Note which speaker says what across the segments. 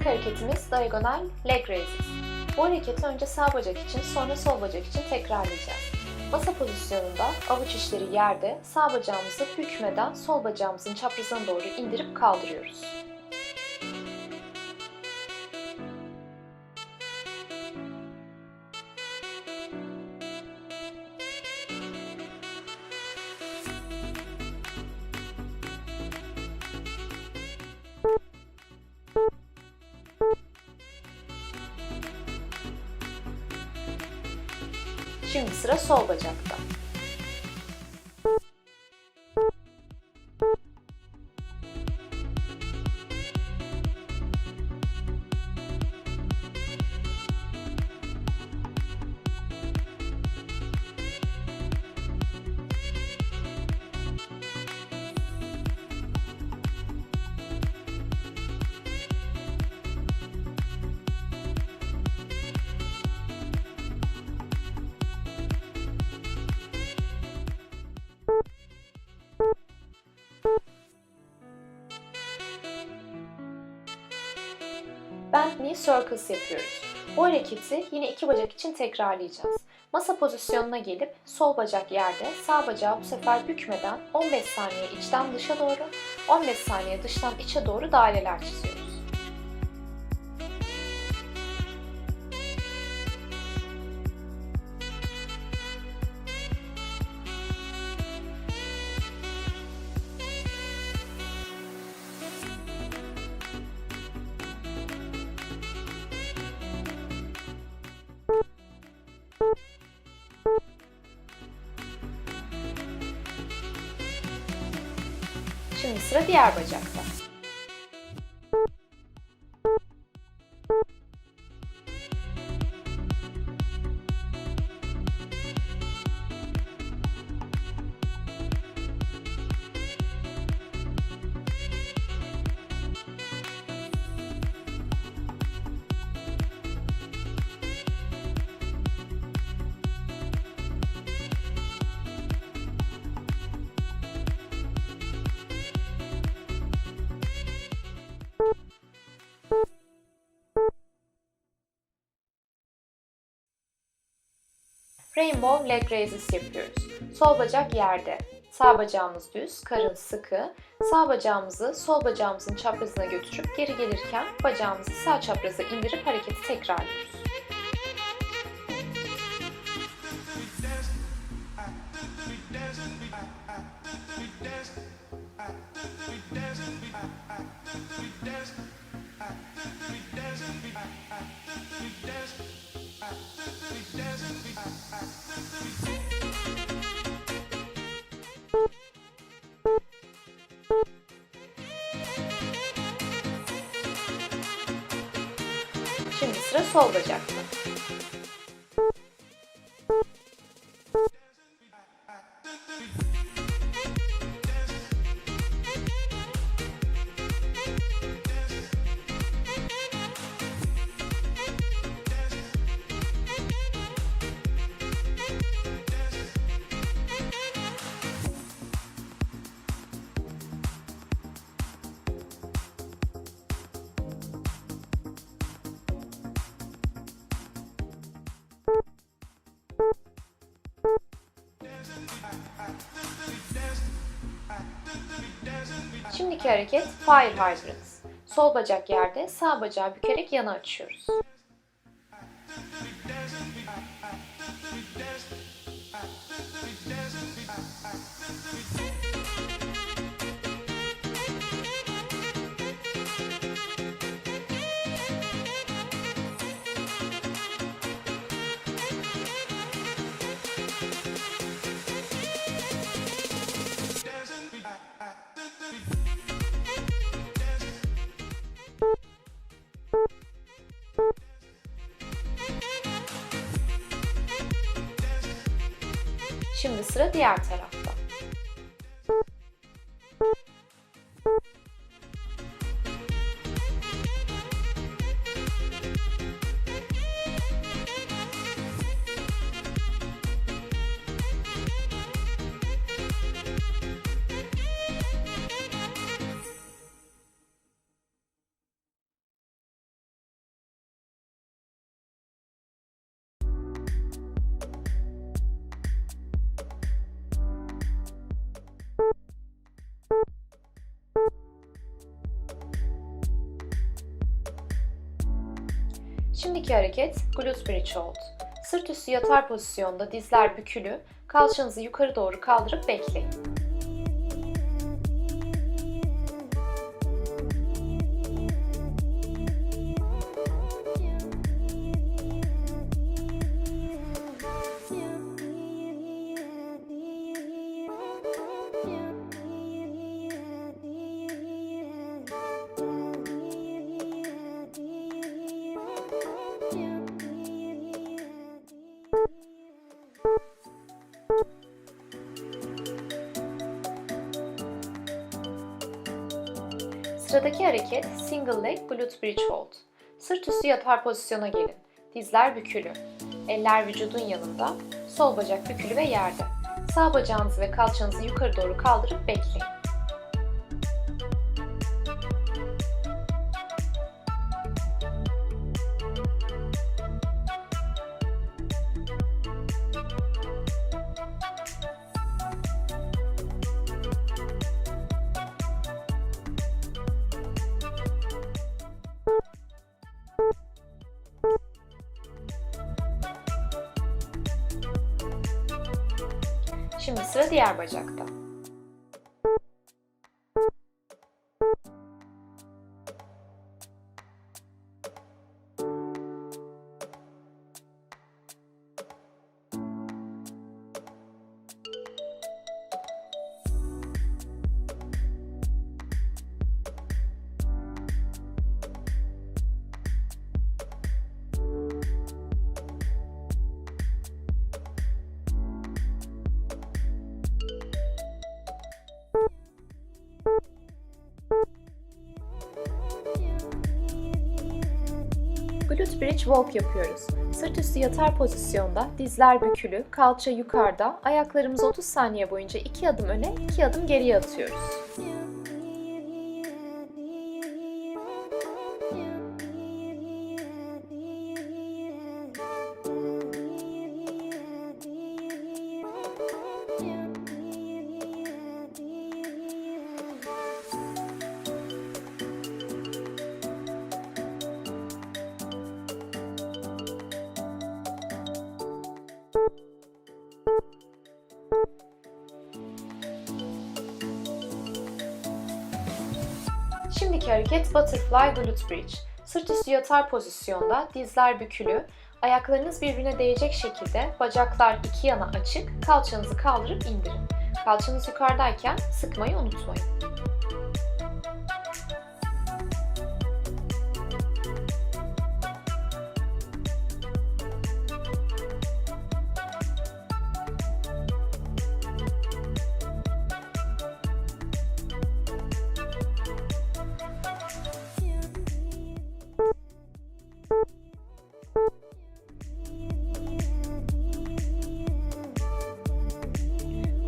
Speaker 1: İlk hareketimiz diagonal leg raises. Bu hareketi önce sağ bacak için sonra sol bacak için tekrarlayacağız. Masa pozisyonunda avuç içleri yerde sağ bacağımızı bükmeden sol bacağımızın çaprazına doğru indirip kaldırıyoruz. Knee circles yapıyoruz. Bu hareketi yine iki bacak için tekrarlayacağız. Masa pozisyonuna gelip sol bacak yerde, sağ bacağı bu sefer bükmeden 15 saniye içten dışa doğru, 15 saniye dıştan içe doğru daireler çiziyoruz. Şimdi sıra Rainbow leg raises yapıyoruz. Sol bacak yerde. Sağ bacağımız düz, karın sıkı. Sağ bacağımızı sol bacağımızın çaprazına götürüp geri gelirken bacağımızı sağ çapraza indirip hareketi tekrarlıyoruz. Şimdi sıra sol bacakta. Şimdiki hareket Fire Hydrants. Sol bacak yerde, sağ bacağı bükerek yana açıyoruz. Şimdi sıra diğer tarafta. Şimdiki hareket glute bridge hold. Sırt üstü yatar pozisyonda dizler bükülü, kalçanızı yukarı doğru kaldırıp bekleyin. Sıradaki hareket single leg glute bridge hold. Sırt üstü yatar pozisyona gelin. Dizler bükülü. Eller vücudun yanında. Sol bacak bükülü ve yerde. Sağ bacağınızı ve kalçanızı yukarı doğru kaldırıp bekleyin. Şimdi sıra diğer bacakta. Bridge walk yapıyoruz. Sırt üstü yatar pozisyonda, dizler bükülü, kalça yukarıda, ayaklarımızı 30 saniye boyunca 2 adım öne, 2 adım geriye atıyoruz. Şimdiki hareket Butterfly Glute Bridge. Sırt üstü yatar pozisyonda, dizler bükülü, ayaklarınız birbirine değecek şekilde bacaklar iki yana açık, kalçanızı kaldırıp indirin. Kalçanız yukarıdayken sıkmayı unutmayın.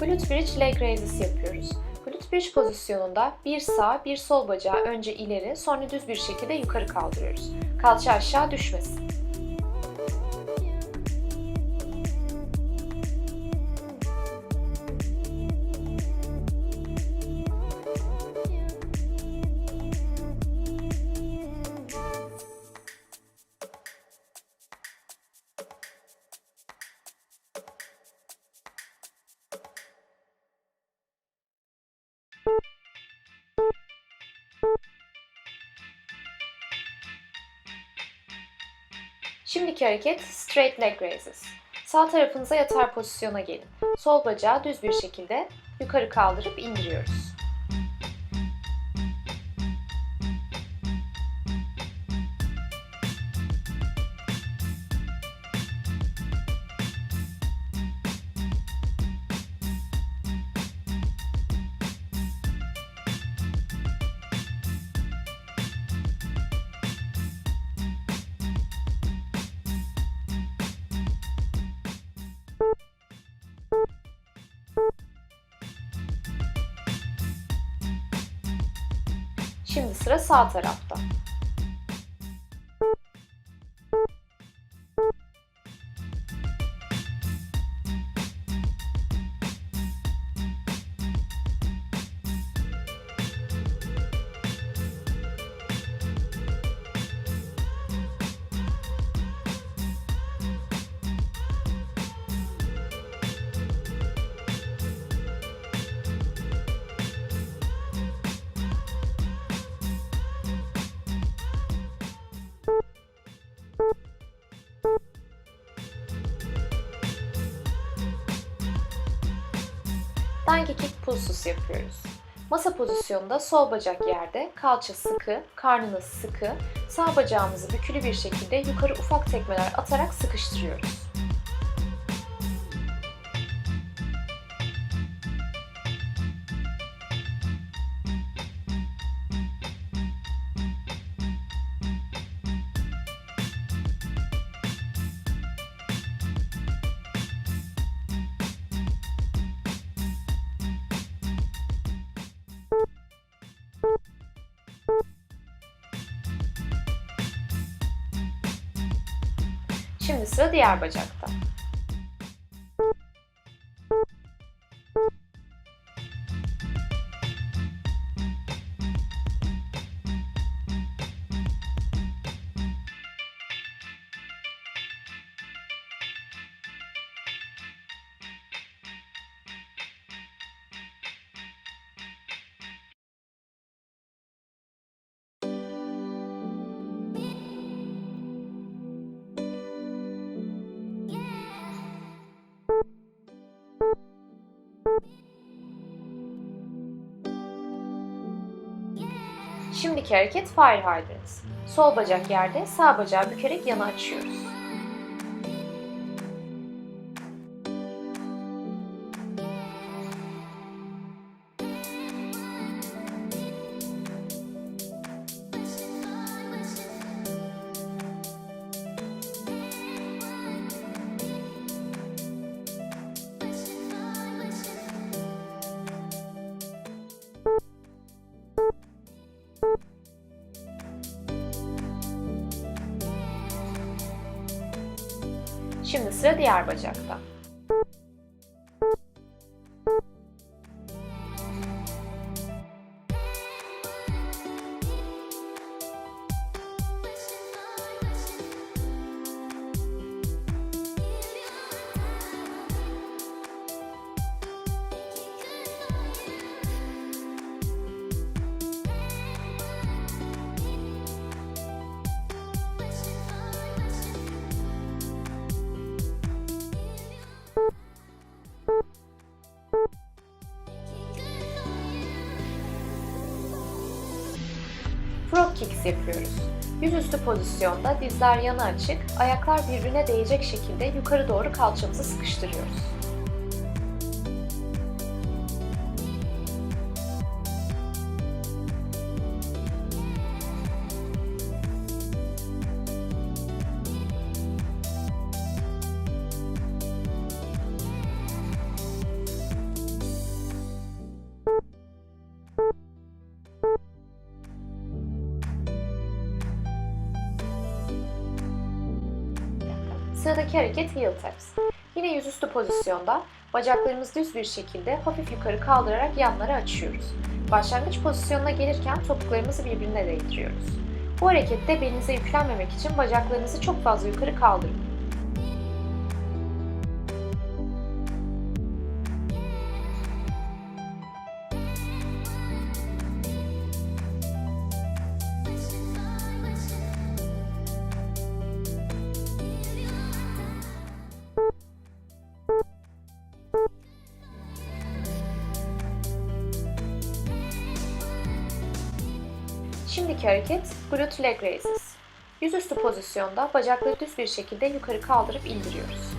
Speaker 1: Glute bridge leg raises yapıyoruz. Glute bridge pozisyonunda bir sağ, bir sol bacağı önce ileri, sonra düz bir şekilde yukarı kaldırıyoruz. Kalça aşağı düşmesin. Şimdiki hareket straight leg raises. Sağ tarafınıza yatar pozisyona gelin. Sol bacağı düz bir şekilde yukarı kaldırıp indiriyoruz. Şimdi sıra sağ tarafta. Danke kick pulsus yapıyoruz. Masa pozisyonunda sol bacak yerde, kalça sıkı, karnınız sıkı, sağ bacağımızı bükülü bir şekilde yukarı ufak tekmeler atarak sıkıştırıyoruz. Şimdi sıra diğer bacakta. Şimdiki hareket Fire Hydrants. Sol bacak yerde, sağ bacağı bükerek yana açıyoruz. Sıra kicks yapıyoruz. Yüzüstü pozisyonda dizler yana açık, ayaklar birbirine değecek şekilde yukarı doğru kalçamızı sıkıştırıyoruz. Sıradaki hareket heel taps. Yine yüzüstü pozisyonda bacaklarımızı düz bir şekilde hafif yukarı kaldırarak yanlara açıyoruz. Başlangıç pozisyonuna gelirken topuklarımızı birbirine değdiriyoruz. Bu harekette belinize yüklenmemek için bacaklarınızı çok fazla yukarı kaldırın. Şimdiki hareket glute leg raises. Yüzüstü pozisyonda bacakları düz bir şekilde yukarı kaldırıp indiriyoruz.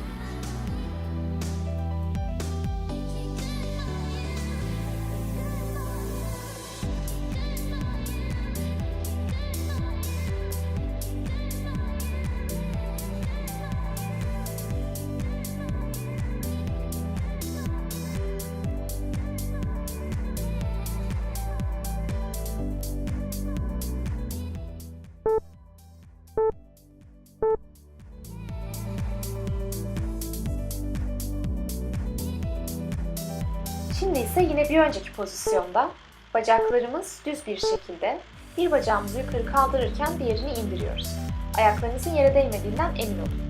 Speaker 1: İse yine bir önceki pozisyonda bacaklarımız düz bir şekilde bir bacağımızı yukarı kaldırırken diğerini indiriyoruz. Ayaklarınızın yere değmediğinden emin olun.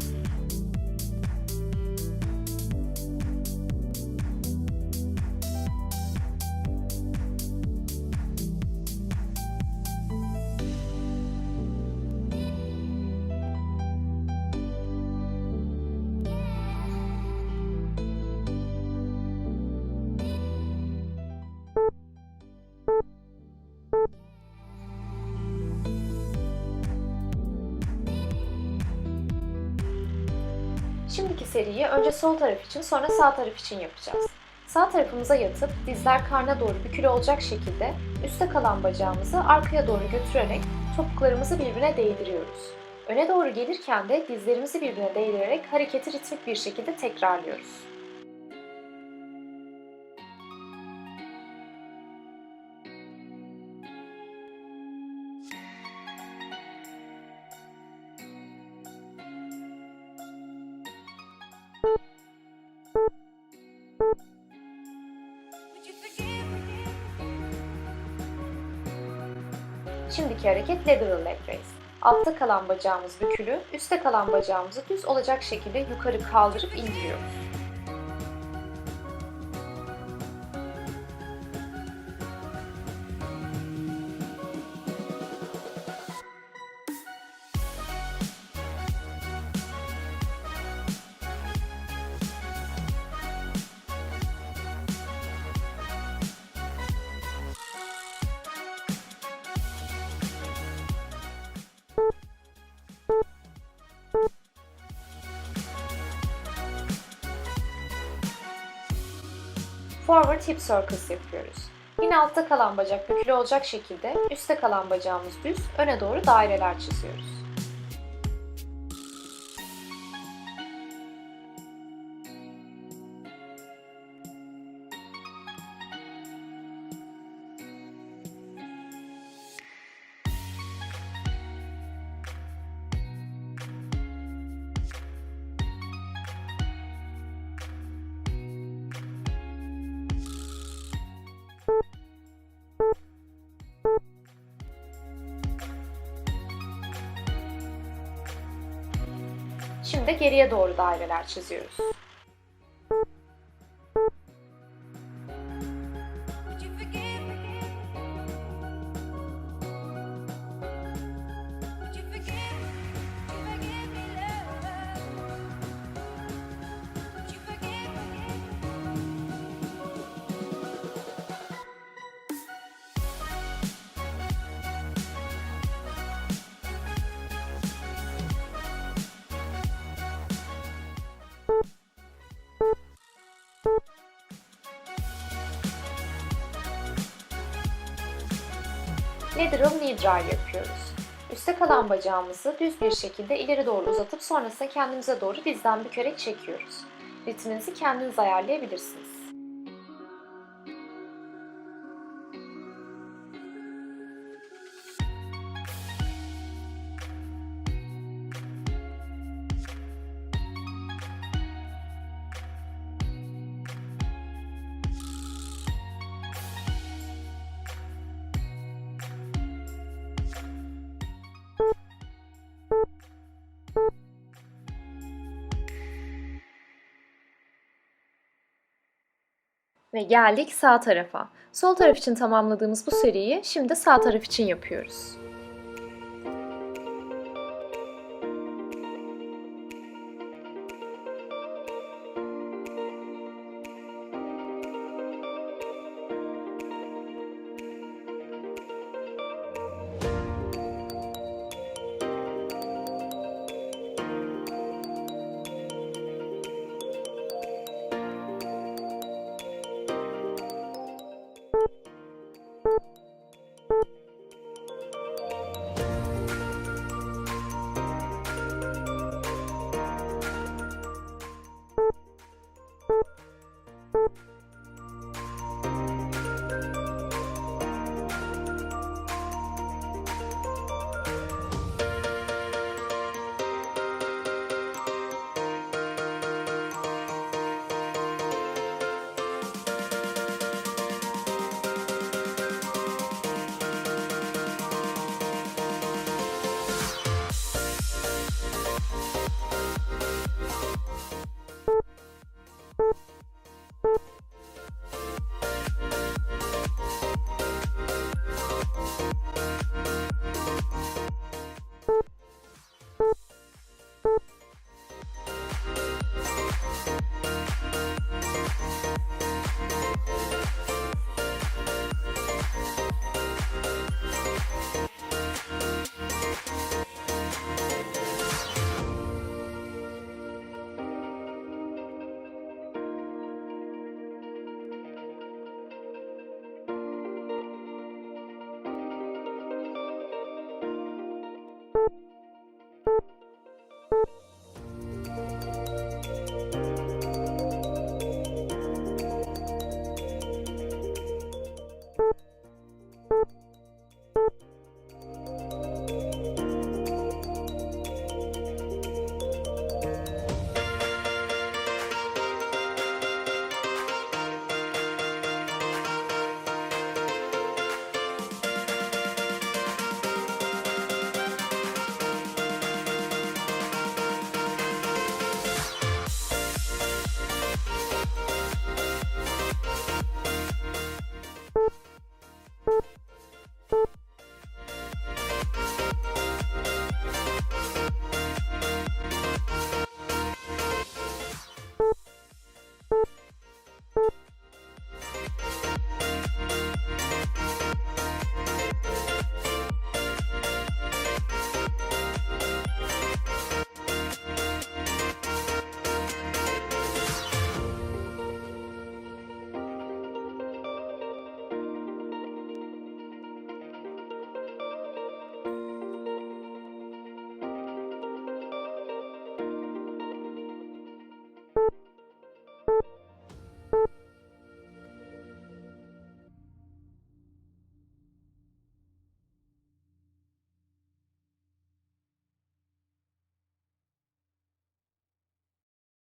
Speaker 1: Seriyi önce sol taraf için sonra sağ taraf için yapacağız. Sağ tarafımıza yatıp dizler karna doğru bükülü olacak şekilde üstte kalan bacağımızı arkaya doğru götürerek topuklarımızı birbirine değdiriyoruz. Öne doğru gelirken de dizlerimizi birbirine değdirerek hareketi ritmik bir şekilde tekrarlıyoruz. Şimdiki hareket lateral leg raise. Altta kalan bacağımız bükülü, üstte kalan bacağımızı düz olacak şekilde yukarı kaldırıp indiriyoruz. Forward hip circles yapıyoruz. Yine altta kalan bacak bükülü olacak şekilde üstte kalan bacağımız düz, öne doğru daireler çiziyoruz. Şimdi geriye doğru daireler çiziyoruz. Lateral knee drive yapıyoruz. Üstte kalan bacağımızı düz bir şekilde ileri doğru uzatıp sonrasında kendimize doğru dizden bükerek çekiyoruz. Ritminizi kendiniz ayarlayabilirsiniz. Ve geldik sağ tarafa. Sol taraf için tamamladığımız bu seriyi şimdi sağ taraf için yapıyoruz.